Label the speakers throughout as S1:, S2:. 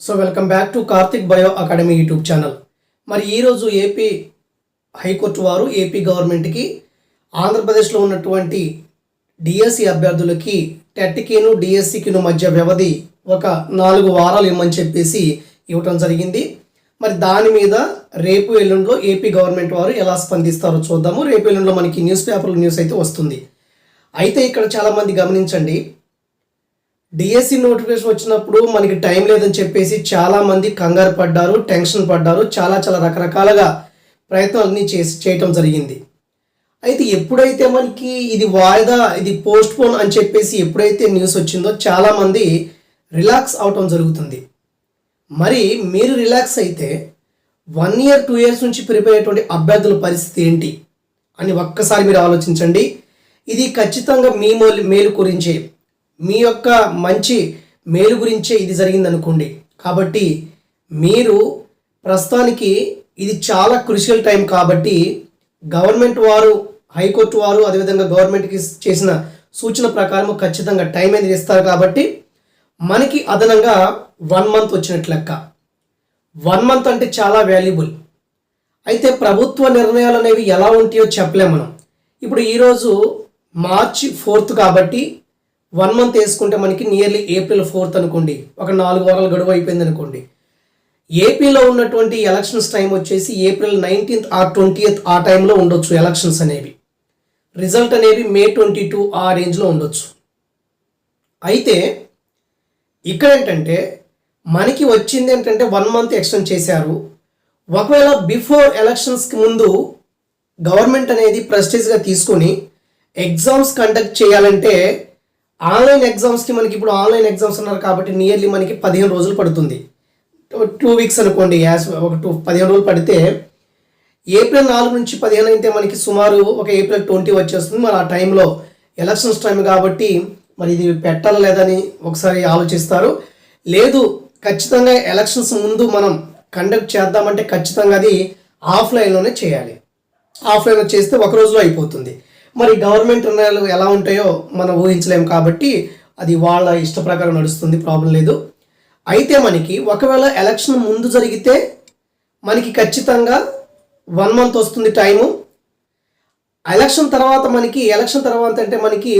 S1: So welcome back to Karthik bio academy YouTube channel. మరి ఈరోజు AP high court వారు AP గవర్నమెంట్కి ఆంధ్రప్రదేశ్లో ఉన్నటువంటి డిఎస్సి అభ్యర్థులకి టెట్కిను డిఎస్సికిను మధ్య వ్యవధి ఒక నాలుగు వారాలు ఇవ్వమని చెప్పేసి ఇవ్వటం జరిగింది. మరి దాని మీద రేపు ఎల్లుండిలో ఏపీ గవర్నమెంట్ వారు ఎలా స్పందిస్తారో చూద్దాము. రేపు ఎల్లుండిలో మనకి న్యూస్ పేపర్లో న్యూస్ అయితే వస్తుంది. అయితే ఇక్కడ చాలామంది గమనించండి డిఎస్సి నోటిఫికేషన్ వచ్చినప్పుడు మనకి టైం లేదని చెప్పేసి చాలామంది కంగారు పడ్డారు టెన్షన్ పడ్డారు చాలా చాలా రకరకాలుగా ప్రయత్నాలన్నీ చేసి చేయటం జరిగింది. అయితే ఎప్పుడైతే మనకి ఇది వాయిదా ఇది పోస్ట్ పోన్ అని చెప్పేసి ఎప్పుడైతే న్యూస్ వచ్చిందో చాలామంది రిలాక్స్ అవటం జరుగుతుంది. మరి మీరు రిలాక్స్ అయితే వన్ ఇయర్ టూ ఇయర్స్ నుంచి ప్రిపేర్ అయ్యేటువంటి అభ్యర్థుల పరిస్థితి ఏంటి? అని ఒక్కసారి మీరు ఆలోచించండి. ఇది ఖచ్చితంగా మీ మేలు మేలు గురించే మీ యొక్క మంచి మేలు గురించే ఇది జరిగింది అనుకోండి కాబట్టి మీరు ప్రస్తుతానికి ఇది చాలా క్రుషియల్ టైం కాబట్టి గవర్నమెంట్ వారు హైకోర్టు వారు అదేవిధంగా గవర్నమెంట్కి చేసిన సూచన ప్రకారం ఖచ్చితంగా టైం అనేది ఇస్తారు కాబట్టి మనకి అదనంగా వన్ మంత్ వచ్చినట్లు లెక్క. వన్ మంత్ అంటే చాలా వాల్యుబుల్ అయితే ప్రభుత్వ నిర్ణయాలు అనేవి ఎలా ఉంటాయో చెప్పలేం మనం. ఇప్పుడు ఈరోజు మార్చి ఫోర్త్ కాబట్టి వన్ మంత్ వేసుకుంటే మనకి నియర్లీ ఏప్రిల్ ఫోర్త్ అనుకోండి. ఒక నాలుగు వారాలు గడువు అయిపోయింది అనుకోండి. ఏపీలో ఉన్నటువంటి ఎలక్షన్స్ టైం వచ్చేసి ఏప్రిల్ నైన్టీన్త్ ఆ ట్వంటీయత్ ఆ టైంలో ఉండొచ్చు ఎలక్షన్స్ అనేవి. రిజల్ట్ అనేవి మే ట్వంటీ టూ ఆ రేంజ్లో ఉండొచ్చు. అయితే ఇక్కడ ఏంటంటే మనకి వచ్చింది ఏంటంటే వన్ మంత్ ఎక్స్టెండ్ చేశారు. ఒకవేళ బిఫోర్ ఎలక్షన్స్కి ముందు గవర్నమెంట్ అనేది ప్రెస్టేజ్గా తీసుకొని ఎగ్జామ్స్ కండక్ట్ చేయాలంటే ఆన్లైన్ ఎగ్జామ్స్కి మనకి ఇప్పుడు ఆన్లైన్ ఎగ్జామ్స్ ఉన్నారు కాబట్టి నియర్లీ మనకి పదిహేను రోజులు పడుతుంది. టూ వీక్స్ అనుకోండి యాస్ ఒక టూ పదిహేను రోజులు పడితే ఏప్రిల్ నాలుగు నుంచి పదిహేను అయితే మనకి సుమారు ఒక ఏప్రిల్ ట్వంటీ వచ్చేస్తుంది. మరి ఆ టైంలో ఎలక్షన్స్ టైం కాబట్టి మరి ఇది పెట్టాలా లేదని ఒకసారి ఆలోచిస్తారు. లేదు ఖచ్చితంగా ఎలక్షన్స్ ముందు మనం కండక్ట్ చేద్దామంటే ఖచ్చితంగా అది ఆఫ్లైన్లోనే చేయాలి. ఆఫ్లైన్లో చేస్తే ఒక రోజులో అయిపోతుంది. మరి గవర్నమెంట్ నిర్ణయాలు ఎలా ఉంటాయో మనం ఊహించలేము కాబట్టి అది వాళ్ళ ఇష్ట ప్రకారం నడుస్తుంది ప్రాబ్లం లేదు. అయితే మనకి ఒకవేళ ఎలక్షన్ ముందు జరిగితే మనకి ఖచ్చితంగా వన్ మంత్ వస్తుంది టైము ఎలక్షన్ తర్వాత మనకి ఎలక్షన్ తర్వాత అంటే మనకి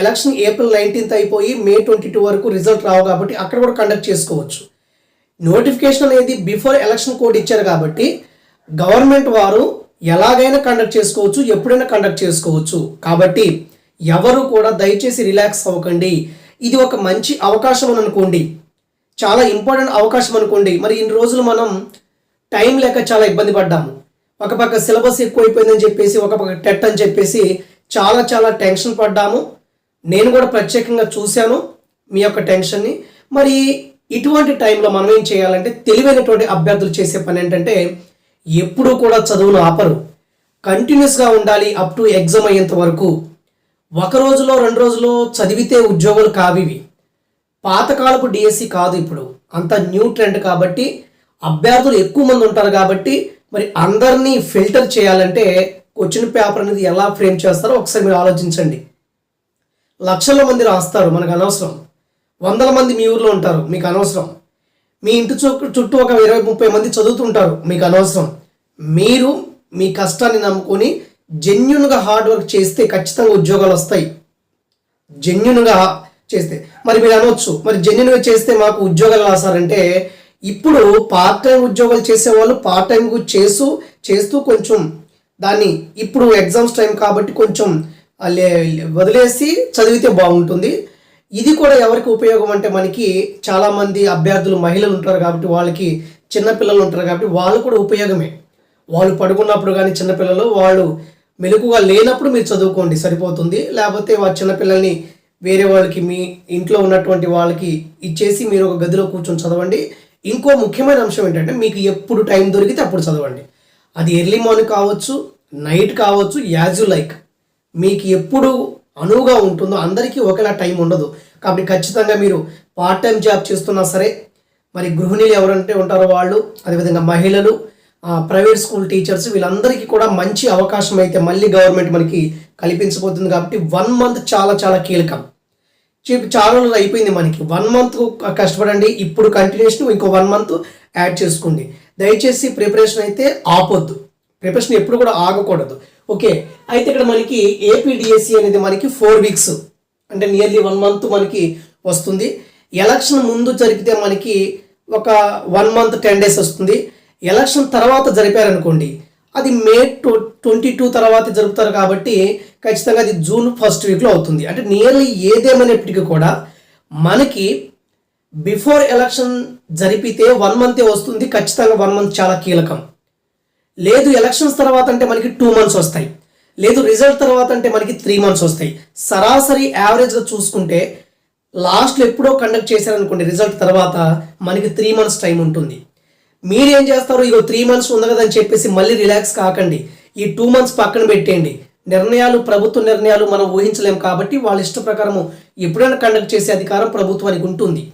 S1: ఎలక్షన్ ఏప్రిల్ నైన్టీన్త్ అయిపోయి మే ట్వంటీ టూ వరకు రిజల్ట్ రావు కాబట్టి అక్కడ కూడా కండక్ట్ చేసుకోవచ్చు. నోటిఫికేషన్ అనేది బిఫోర్ ఎలక్షన్ కోడ్ ఇచ్చారు కాబట్టి గవర్నమెంట్ వారు ఎలాగైనా కండక్ట్ చేసుకోవచ్చు ఎప్పుడైనా కండక్ట్ చేసుకోవచ్చు. కాబట్టి ఎవరు కూడా దయచేసి రిలాక్స్ అవ్వకండి. ఇది ఒక మంచి అవకాశం అని అనుకోండి. చాలా ఇంపార్టెంట్ అవకాశం అనుకోండి. మరి ఇన్ని రోజులు మనం టైం లేక చాలా ఇబ్బంది పడ్డాము. ఒక పక్క సిలబస్ ఎక్కువైపోయిందని చెప్పేసి ఒక పక్క టెట్ అని చెప్పేసి చాలా చాలా టెన్షన్ పడ్డాము. నేను కూడా ప్రత్యేకంగా చూశాను మీ యొక్క టెన్షన్ని మరి ఇటువంటి టైంలో మనం ఏం చేయాలంటే తెలివైనటువంటి అభ్యర్థులు చేసే పని ఏంటంటే ఎప్పుడూ కూడా చదువును ఆపరు. కంటిన్యూస్గా ఉండాలి అప్ టు ఎగ్జామ్ అయ్యేంత వరకు. ఒక రోజులో రెండు రోజులో చదివితే ఉద్యోగాలు కావివి పాతకాలపు డిఎస్సి కాదు ఇప్పుడు. అంత న్యూ ట్రెండ్ కాబట్టి అభ్యర్థులు ఎక్కువ మంది ఉంటారు కాబట్టి మరి అందరినీ ఫిల్టర్ చేయాలంటే క్వశ్చన్ పేపర్ అనేది ఎలా ఫ్రేమ్ చేస్తారో ఒకసారి మీరు ఆలోచించండి. లక్షల మంది రాస్తారు మనకు అనవసరం. వందల మంది మీ ఊర్లో ఉంటారు మీకు అనవసరం. మీ ఇంటి చుట్టూ చుట్టూ ఒక ఇరవై ముప్పై మంది చదువుతుంటారు మీకు అనవసరం. మీరు మీ కష్టాన్ని నమ్ముకొని జెన్యున్గా హార్డ్ వర్క్ చేస్తే ఖచ్చితంగా ఉద్యోగాలు వస్తాయి. జెన్యున్గా చేస్తే. మరి మీరు అనవచ్చు మరి జెన్యున్గా చేస్తే మాకు ఉద్యోగాలు రాసారంటే ఇప్పుడు పార్ట్ టైం ఉద్యోగాలు చేసేవాళ్ళు పార్ట్ టైం చేస్తూ చేస్తూ కొంచెం దాన్ని ఇప్పుడు ఎగ్జామ్స్ టైం కాబట్టి కొంచెం లే- వదిలేసి చదివితే బాగుంటుంది. ఇది కూడా ఎవరికి ఉపయోగం అంటే మనకి చాలామంది అభ్యర్థులు మహిళలు ఉంటారు కాబట్టి వాళ్ళకి చిన్నపిల్లలు ఉంటారు కాబట్టి వాళ్ళు కూడా ఉపయోగమే. వాళ్ళు పడుకున్నప్పుడు కానీ చిన్నపిల్లలు వాళ్ళు మెలకుగా లేనప్పుడు మీరు చదువుకోండి సరిపోతుంది. లేకపోతే వాళ్ళ చిన్నపిల్లల్ని వేరే వాళ్ళకి మీ ఇంట్లో ఉన్నటువంటి వాళ్ళకి ఇచ్చేసి మీరు ఒక గదిలో కూర్చొని చదవండి. ఇంకో ముఖ్యమైన అంశం ఏంటంటే మీకు ఎప్పుడు టైం దొరికితే అప్పుడు చదవండి. అది ఎర్లీ మార్నింగ్ కావచ్చు నైట్ కావచ్చు యాజ్ యు లైక్. మీకు ఎప్పుడు అనువుగా ఉంటుందో అందరికీ ఒకేలా టైం ఉండదు. కాబట్టి ఖచ్చితంగా మీరు పార్ట్ టైం జాబ్ చేస్తున్నా సరే మరి గృహిణులు ఎవరంటే ఉంటారో వాళ్ళు అదేవిధంగా మహిళలు ప్రైవేట్ స్కూల్ టీచర్స్ వీళ్ళందరికీ కూడా మంచి అవకాశం అయితే మళ్ళీ గవర్నమెంట్ మనకి కల్పించబోతుంది కాబట్టి వన్ మంత్ చాలా చాలా కీలకం. చాలా రోజులు అయిపోయింది మనకి. వన్ మంత్ కష్టపడండి ఇప్పుడు కంటిన్యూషన్ ఇంకో వన్ మంత్ యాడ్ చేసుకోండి. దయచేసి ప్రిపరేషన్ అయితే ఆపొద్దు. ప్రిపరేషన్ ఎప్పుడు కూడా ఆగకూడదు. ఓకే అయితే ఇక్కడ మనకి ఏపీడిఎస్సి అనేది మనకి ఫోర్ వీక్స్ అంటే నియర్లీ వన్ మంత్ మనకి వస్తుంది. ఎలక్షన్ ముందు జరిపితే మనకి ఒక వన్ మంత్ టెన్ డేస్ వస్తుంది. ఎలక్షన్ తర్వాత జరిపారనుకోండి అది మే టూ ట్వంటీ టూ తర్వాత జరుపుతారు కాబట్టి ఖచ్చితంగా అది జూన్ ఫస్ట్ వీక్లో అవుతుంది. అంటే నియర్లీ ఏదేమైనప్పటికీ కూడా మనకి బిఫోర్ ఎలక్షన్ జరిపితే వన్ మంతే వస్తుంది. ఖచ్చితంగా వన్ మంత్ చాలా కీలకం. లేదు ఎలక్షన్స్ తర్వాత అంటే మనకి టూ మంత్స్ వస్తాయి. లేదు రిజల్ట్ తర్వాత అంటే మనకి త్రీ మంత్స్ వస్తాయి. సరాసరి యావరేజ్గా చూసుకుంటే లాస్ట్లో ఎప్పుడో కండక్ట్ చేశారనుకోండి రిజల్ట్ తర్వాత మనకి త్రీ మంత్స్ టైం ఉంటుంది. మీరు ఏం చేస్తారు? ఇగో త్రీ మంత్స్ ఉంది కదా అని చెప్పేసి మళ్ళీ రిలాక్స్ కాకండి. ఈ టూ మంత్స్ పక్కన పెట్టేయండి. నిర్ణయాలు ప్రభుత్వ నిర్ణయాలు మనం ఊహించలేం కాబట్టి వాళ్ళ ఇష్ట ప్రకారము ఎప్పుడైనా కండక్ట్ చేసే అధికారం ప్రభుత్వానికి ఉంటుంది.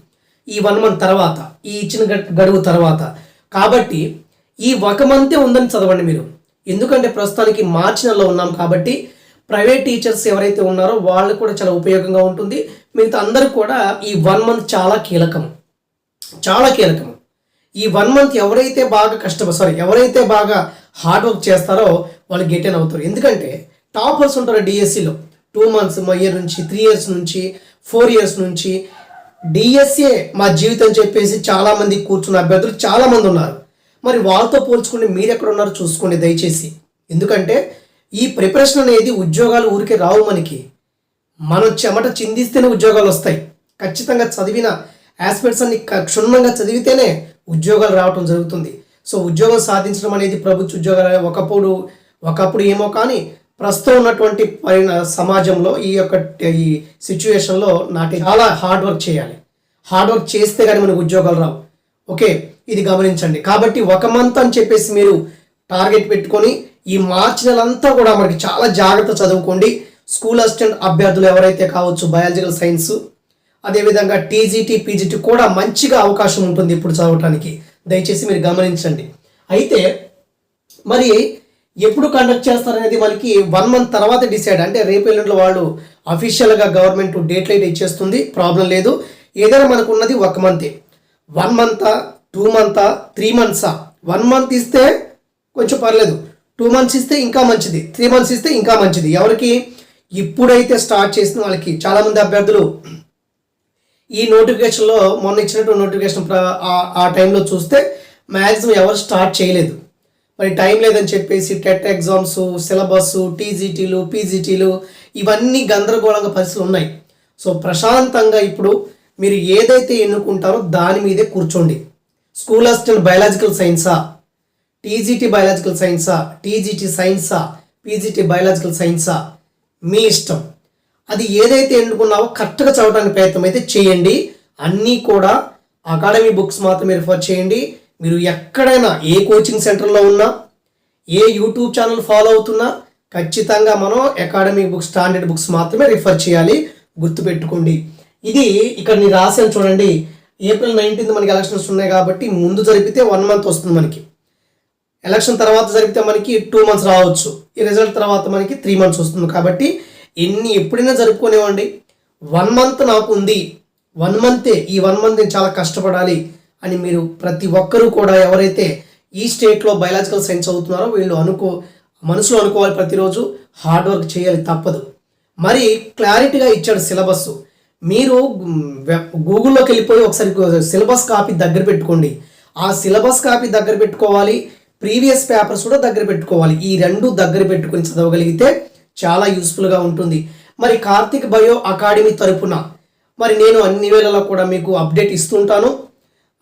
S1: ఈ వన్ మంత్ తర్వాత ఈ ఇచ్చిన గడువు తర్వాత. కాబట్టి ఈ ఒక మంతే ఉందని చదవండి మీరు. ఎందుకంటే ప్రస్తుతానికి మార్చి నెలలో ఉన్నాం కాబట్టి ప్రైవేట్ టీచర్స్ ఎవరైతే ఉన్నారో వాళ్ళకు కూడా చాలా ఉపయోగంగా ఉంటుంది. మిగతా అందరూ కూడా ఈ వన్ మంత్ చాలా కీలకం. చాలా కీలకం. ఈ వన్ మంత్ ఎవరైతే బాగా కష్టపడి సారీ ఎవరైతే బాగా హార్డ్ వర్క్ చేస్తారో వాళ్ళు గెటెన్ అవుతారు. ఎందుకంటే టాపర్స్ ఉంటారు డిఎస్సిలో. టూ మంత్స్ మా ఇయర్ నుంచి త్రీ ఇయర్స్ నుంచి ఫోర్ ఇయర్స్ నుంచి. డిఎస్ఏ మా జీవితం చెప్పేసి చాలామంది కూర్చున్న అభ్యర్థులు చాలామంది ఉన్నారు. మరి వాళ్ళతో పోల్చుకుని మీరు ఎక్కడ ఉన్నారో చూసుకోండి దయచేసి. ఎందుకంటే ఈ ప్రిపరేషన్ అనేది ఉద్యోగాలు ఊరికే రావు మనకి. మనం చెమట చిందిస్తేనే ఉద్యోగాలు వస్తాయి. ఖచ్చితంగా చదివిన ఆస్పెక్ట్స్ అన్ని క్షుణ్ణంగా చదివితేనే ఉద్యోగాలు రావటం జరుగుతుంది. సో ఉద్యోగం సాధించడం అనేది ప్రభుత్వ ఉద్యోగాలు ఒకప్పుడు ఒకప్పుడు ఏమో కానీ ప్రస్తుతం ఉన్నటువంటి పైన సమాజంలో ఈ యొక్క ఈ సిచ్యువేషన్లో నాటి చాలా హార్డ్ వర్క్ చేయాలి. హార్డ్ వర్క్ చేస్తే కానీ మనకు ఉద్యోగాలు రావు. ఓకే ఇది గమనించండి. కాబట్టి ఒక మంత్ అని చెప్పేసి మీరు టార్గెట్ పెట్టుకొని ఈ మార్చి నెలంతా కూడా మనకి చాలా జాగ్రత్త చదువుకోండి. స్కూల్ అసిస్టెంట్ అభ్యర్థులు ఎవరైతే కావచ్చు బయాలజికల్ సైన్స్ అదేవిధంగా టీజీటీ పీజీటీ కూడా మంచిగా అవకాశం ఉంటుంది ఇప్పుడు చదవటానికి. దయచేసి మీరు గమనించండి. అయితే మరి ఎప్పుడు కండక్ట్ చేస్తారనేది మనకి వన్ మంత్ తర్వాత డిసైడ్ అంటే రేపు ఎల్లుండి వాళ్ళు అఫీషియల్గా గవర్నమెంట్ డేట్ లైట్ ఇచ్చేస్తుంది. ప్రాబ్లం లేదు. ఏదైనా మనకు ఉన్నది ఒక మంతే వన్ మంతా టూ మంతా త్రీ మంత్సా వన్ మంత్ ఇస్తే కొంచెం పర్లేదు. టూ మంత్స్ ఇస్తే ఇంకా మంచిది. త్రీ మంత్స్ ఇస్తే ఇంకా మంచిది. ఎవరికి? ఇప్పుడైతే స్టార్ట్ చేసిన వాళ్ళకి. చాలామంది అభ్యర్థులు ఈ నోటిఫికేషన్లో మొన్న ఇచ్చినట్టు నోటిఫికేషన్ ఆ- ఆ టైంలో చూస్తే మ్యాక్సిమం ఎవరు స్టార్ట్ చేయలేదు. మరి టైం లేదని చెప్పేసి టెట్ ఎగ్జామ్స్ సిలబస్ టీజీటీలు పీజీటీలు ఇవన్నీ గందరగోళంగా పరిస్థితులు ఉన్నాయి. సో ప్రశాంతంగా ఇప్పుడు మీరు ఏదైతే ఎన్నుకుంటారో దాని మీదే కూర్చోండి. స్కూల్ హాస్టల్ బయాలజికల్ సైన్సా టీజీటీ బయాలజికల్ సైన్సా టీజీటీ సైన్సా పీజీటీ బయాలజికల్ సైన్సా మీ ఇష్టం. అది ఏదైతే ఎన్నుకున్నావో కరెక్ట్గా చదవడానికి ప్రయత్నం అయితే చేయండి. అన్నీ కూడా అకాడమీ బుక్స్ మాత్రమే రిఫర్ చేయండి. మీరు ఎక్కడైనా ఏ కోచింగ్ సెంటర్లో ఉన్నా ఏ యూట్యూబ్ ఛానల్ ఫాలో అవుతున్నా ఖచ్చితంగా మనం అకాడమిక్ బుక్స్ స్టాండర్డ్ బుక్స్ మాత్రమే రిఫర్ చేయాలి. గుర్తుపెట్టుకోండి. ఇది ఇక్కడ నేను రాశాను చూడండి. ఏప్రిల్ నైన్టీన్త్ మనకి ఎలక్షన్స్ ఉన్నాయి కాబట్టి ముందు జరిపితే వన్ మంత్ వస్తుంది మనకి. ఎలక్షన్ తర్వాత జరిపితే మనకి టూ మంత్స్ రావచ్చు. ఈ రిజల్ట్ తర్వాత మనకి త్రీ మంత్స్ వస్తుంది. కాబట్టి ఎన్ని ఎప్పుడైనా జరుపుకునేవ్వండి. వన్ మంత్ నాకు ఉంది. వన్ మంతే ఈ వన్ మంత్ నేను చాలా కష్టపడాలి అని మీరు ప్రతి ఒక్కరూ కూడా ఎవరైతే ఈ స్టేట్లో బయలాజికల్ సైన్స్ అవుతున్నారో వీళ్ళు అనుకో మనసులో అనుకోవాలి ప్రతిరోజు. హార్డ్ వర్క్ చేయాలి తప్పదు. మరి క్లారిటీగా ఇచ్చాడు సిలబస్ మీరు వెబ్- గూగుల్లోకి వెళ్ళిపోయి ఒకసారి సిలబస్ కాపీ దగ్గర పెట్టుకోండి. ఆ సిలబస్ కాపీ దగ్గర పెట్టుకోవాలి. ప్రీవియస్ పేపర్స్ కూడా దగ్గర పెట్టుకోవాలి. ఈ రెండు దగ్గర పెట్టుకుని చదవగలిగితే చాలా యూస్ఫుల్గా ఉంటుంది. మరి కార్తిక్ బయో అకాడమీ తరపున మరి నేను అన్ని వేళలో కూడా మీకు అప్డేట్ ఇస్తుంటాను.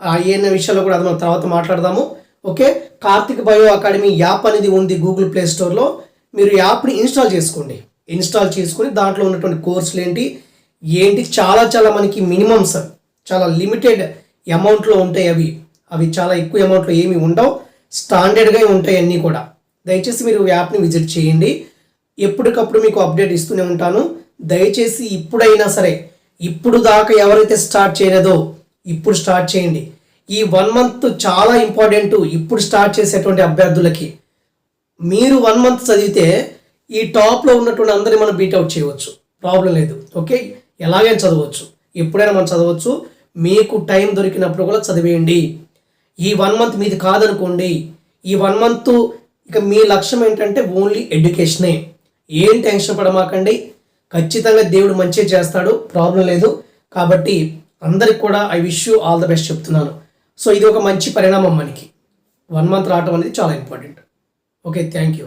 S1: ఆ విషయాల్లో కూడా అది మనం తర్వాత మాట్లాడదాము. Okay? Karthik bio academy app అనేది ఉంది గూగుల్ ప్లే స్టోర్లో. మీరు యాప్ని ఇన్స్టాల్ చేసుకోండి. ఇన్స్టాల్ చేసుకొని దాంట్లో ఉన్నటువంటి కోర్సులు ఏంటి ఏంటి? చాలా చాలా మనకి మినిమమ్స్ చాలా లిమిటెడ్ అమౌంట్లో ఉంటాయి అవి. అవి చాలా ఎక్కువ అమౌంట్లో ఏమి ఉండవు. స్టాండర్డ్గా ఉంటాయి అన్నీ కూడా. దయచేసి మీరు యాప్ని విజిట్ చేయండి. ఎప్పటికప్పుడు మీకు అప్డేట్ ఇస్తూనే ఉంటాను. దయచేసి ఇప్పుడైనా సరే ఇప్పుడు దాకా ఎవరైతే స్టార్ట్ చేయలేదో ఇప్పుడు స్టార్ట్ చేయండి. ఈ వన్ మంత్ చాలా ఇంపార్టెంట్ ఇప్పుడు స్టార్ట్ చేసేటువంటి అభ్యర్థులకి. మీరు వన్ మంత్ చదివితే ఈ టాప్లో ఉన్నటువంటి అందరిని మనం బీట్అవుట్ చేయవచ్చు. ప్రాబ్లం లేదు. ఓకే? ఎలాగైనా చదవచ్చు. ఎప్పుడైనా మనం చదవచ్చు. మీకు టైం దొరికినప్పుడు కూడా చదివేయండి. ఈ వన్ మంత్ మీది కాదనుకోండి. ఈ వన్ మంత్ ఇక మీ లక్ష్యం ఏంటంటే ఓన్లీ ఎడ్యుకేషనే. ఏం టెన్షన్ పడమాకండి. ఖచ్చితంగా దేవుడు మంచి చేస్తాడు. ప్రాబ్లం లేదు. కాబట్టి అందరికి కూడా I wish you all the best చెప్తున్నాను. సో ఇది ఒక మంచి పరిణామం మనకి. వన్ మంత్ రావటం అనేది చాలా ఇంపార్టెంట్. Okay thank you.